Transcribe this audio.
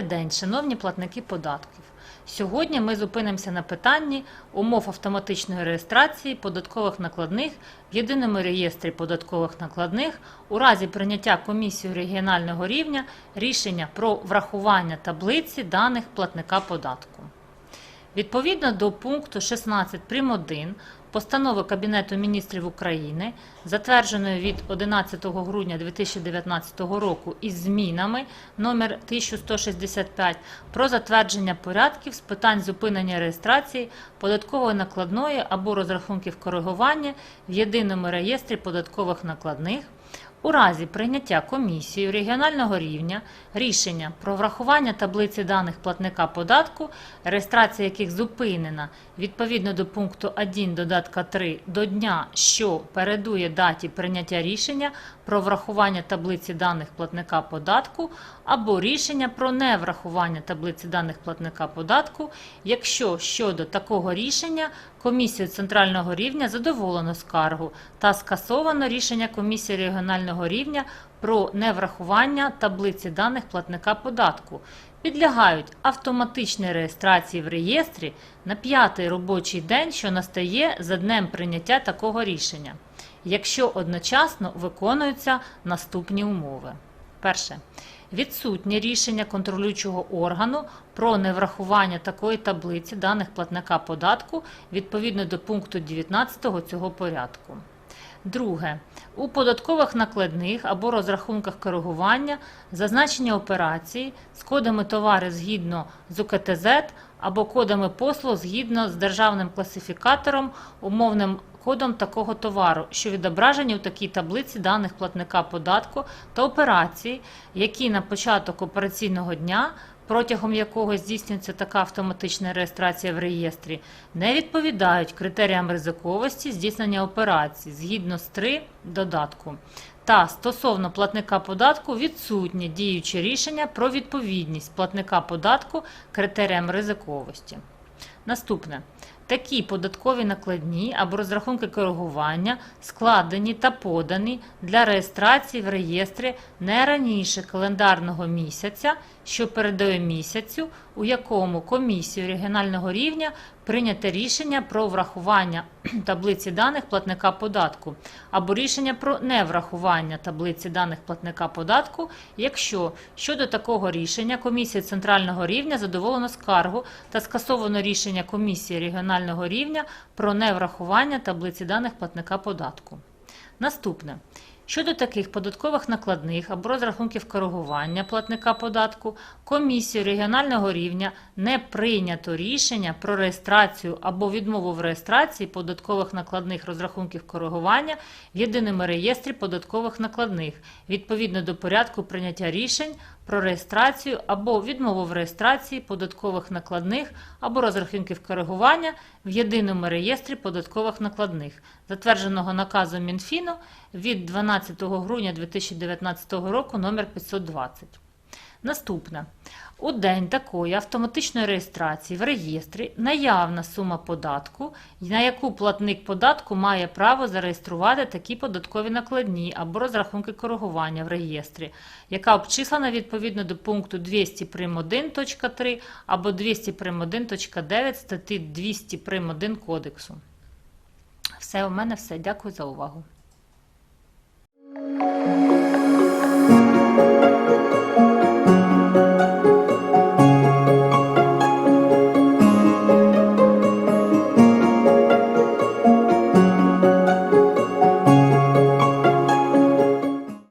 день, шановні платники податків. Сьогодні ми зупинимося на питанні умов автоматичної реєстрації податкових накладних в єдиному реєстрі податкових накладних у разі прийняття комісією регіонального рівня рішення про врахування таблиці даних платника податку. Відповідно до пункту 16 прим. 1 постанови Кабінету міністрів України, затвердженої від 11 грудня 2019 року із змінами номер 1165 про затвердження порядків з питань зупинення реєстрації податкової накладної або розрахунків коригування в єдиному реєстрі податкових накладних у разі прийняття комісією регіонального рівня рішення про врахування таблиці даних платника податку, реєстрація яких зупинена відповідно до пункту 1 додатка 3 до дня, що передує даті прийняття рішення про врахування таблиці даних платника податку або рішення про неврахування таблиці даних платника податку, якщо щодо такого рішення комісією центрального рівня задоволено скаргу та скасовано рішення комісії регіонального рівня про неврахування таблиці даних платника податку. Підлягають автоматичній реєстрації в реєстрі на п'ятий робочий день, що настає за днем прийняття такого рішення, якщо одночасно виконуються наступні умови. Перше. Відсутнє рішення контролюючого органу про неврахування такої таблиці даних платника податку відповідно до пункту 19 цього порядку. Друге. У податкових накладних або розрахунках коригування зазначені операції з кодами товари згідно з УКТЗ або кодами послуг згідно з державним класифікатором, умовним кодом такого товару, що відображені у такій таблиці даних платника податку та операції, які на початок операційного дня протягом якого здійснюється така автоматична реєстрація в реєстрі, не відповідають критеріям ризиковості здійснення операцій згідно з 3 додатку. Та стосовно платника податку відсутнє діюче рішення про відповідність платника податку критеріям ризиковості. Наступне. Такі податкові накладні або розрахунки коригування складені та подані для реєстрації в реєстрі не раніше календарного місяця, що передає місяцю, у якому комісією регіонального рівня прийняте рішення про врахування таблиці даних платника податку або рішення про неврахування таблиці даних платника податку, якщо щодо такого рішення комісія центрального рівня задоволено скаргу та скасовано рішення комісії регіонального рівня про неврахування таблиці даних платника податку. Наступне. Щодо таких податкових накладних або розрахунків коригування платника податку, комісією регіонального рівня не прийнято рішення про реєстрацію або відмову в реєстрації податкових накладних розрахунків коригування в єдиному реєстрі податкових накладних відповідно до порядку прийняття рішень про реєстрацію або відмову в реєстрації податкових накладних або розрахунків коригування в єдиному реєстрі податкових накладних, затвердженого наказом Мінфіну від 12 грудня 2019 року номер 520. Наступне. У день такої автоматичної реєстрації в реєстрі наявна сума податку, на яку платник податку має право зареєструвати такі податкові накладні або розрахунки коригування в реєстрі, яка обчислена відповідно до пункту 200 прим. 1.3 або 200 прим. 1.9 статті 200 прим. 1 Кодексу. Все, у мене все. Дякую за увагу.